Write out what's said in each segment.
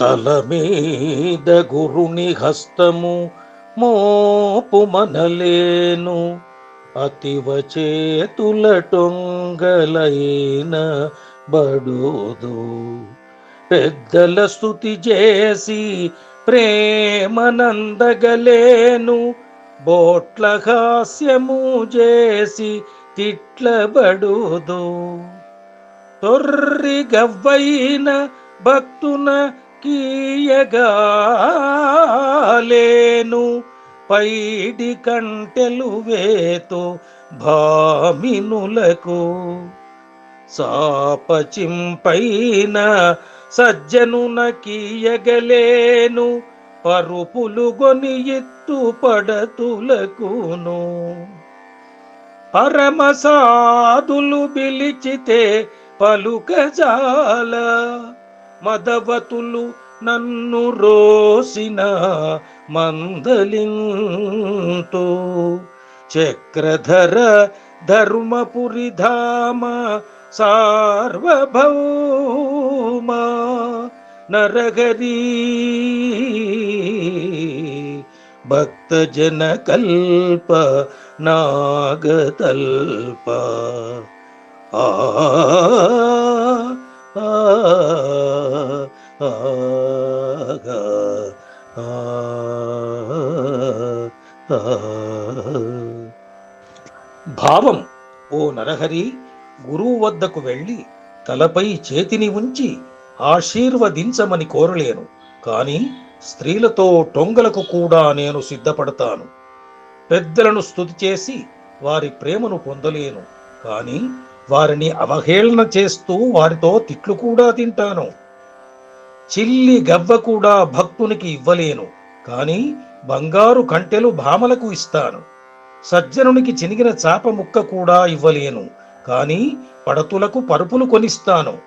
తల మీద గురుని హస్తము మోపు మనలేను. టొంగలైన బడుదు. పెద్దల స్థుతి చేసి ప్రేమనందగలేను. బోట్ల హాస్యము చేసి తిట్లబడుదు. తొర్రి గవ్వైన భక్తున కీయగాలేను. పైడి కంటెలు వేతో భామినులకు సాపచింపైన సజ్జనున కీయగలేను. పరుపులు గొని ఎత్తు పడతులకును. పరమ సాధులు పిలిచితే పలుకజాల మదవతులు నన్ను రోసిన మందలింతో. చక్రధర ధర్మపురి ధామ సార్వభౌమ నరగరీ భక్తజన కల్ప నాగతల్ప. ఆ ఆ, భావం ఓ నరహరి గురువు వద్దకు వెళ్ళి తలపై చేతిని ఉంచి ఆశీర్వదించమని కోరలేను. కానీ స్త్రీలతో టొంగలకు కూడా నేను సిద్ధపడతాను. పెద్దలను స్థుతి చేసి వారి ప్రేమను పొందలేను. కానీ వారిని అవహేళన చేస్తూ వారితో తిట్లు కూడా తింటాను. చిల్లి గవ్వ కూడా భక్తునికి ఇవ్వలేను కాని బంగారు కంటెలు భామలకు ఇస్తాను. సజ్జనునికి చినిగిన చాప ముక్క కూడా ఇవ్వలేను కాని పడతులకు పరుపులు కొనిస్తాను.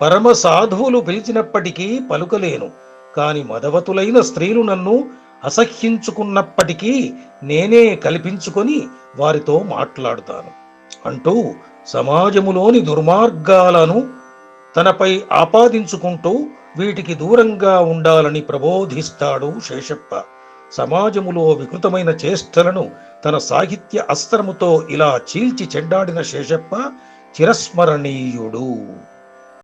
పరమ సాధువులు పిలిచినప్పటికీ పలుకలేను కాని మదవతులైన స్త్రీలు నన్ను అసహ్యించుకున్నప్పటికీ నేనే కల్పించుకొని వారితో మాట్లాడుతాను. అంటూ సమాజములోని దుర్మార్గాలను తనపై ఆపాదించుకుంటూ వీటికి దూరంగా ఉండాలని ప్రబోధిస్తాడు శేషప్ప. సమాజములో వికృతమైన చేష్టలను తన సాహిత్య అస్త్రముతో ఇలా చీల్చి చెండాడిన శేషప్ప చిరస్మరణీయుడు.